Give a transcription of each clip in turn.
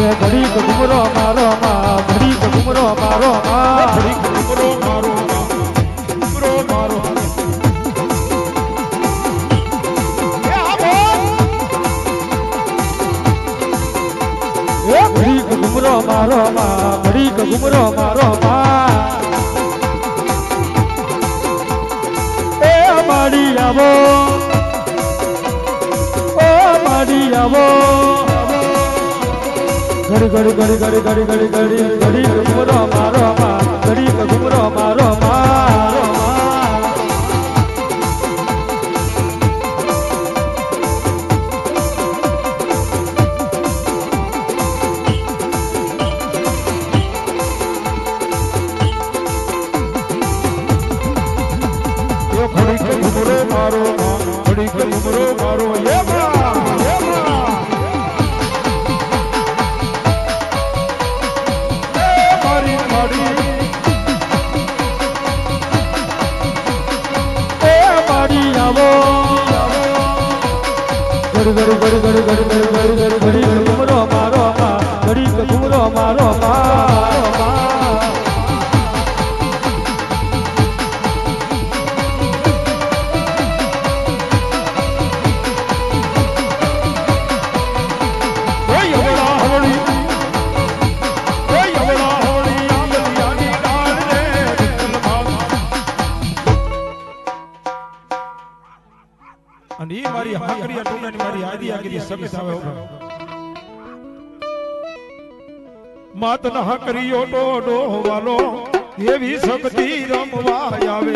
એ ઘડીક ઘુમરો મારો માં ઘડીક ઘુમરો મારો માં. ઘડીક ઘૂમરો મારો ઘૂમરો મારો ઘડીક ઘુમરો મારો માં ઘડીક ઘુમરો મારો માં. એ માડી આવો. ઓ માડી આવો. ઘડી ઘડી ઘડી ઘડી ઘડી ઘડી ઘડી ઘડી ઘુમરો મારો માં, ઘડી, ઘુમરો મારો મારો ઘડી ઘુમરો મારો ઘડી ઘુમરો મારો, એ બા ઘડી ગરુ ગરુ ગરુ ગરુ ગરુ ગરુ ગરુ ઘડી ઘુમરો મારો માં ઘડી ઘુમરો મારો મારો માં અને એ મારી હાકરી ટુંડાની મારી આદિ આગરી સગત આવે ઊભા. માત ન હાકરીઓ ડોડો વાલો એવી શક્તિ રમવા આવે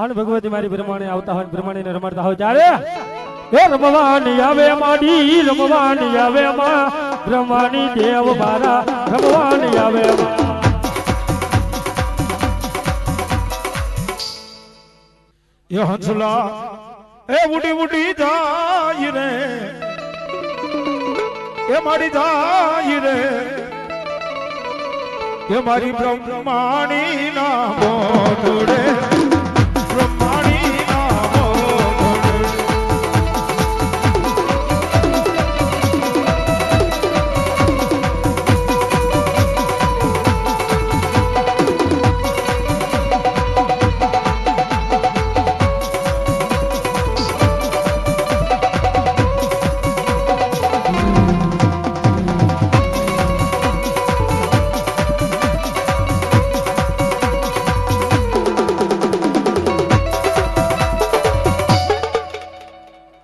આણ ભગવતી મારી પ્રમાણે આવતા હોય બ્રહ્માણી ને રમાડતા હોય ત્યારે એ રમવાની આવે માડી, રમવાની આવે માં. રમવાની દેવ મારા, રમવાની આવે એ હંસલા, એ ઉડી ઉડી જાય રે. એ મારી જાય રે. એ મારી બ્રહ્માણી ના મોઢડે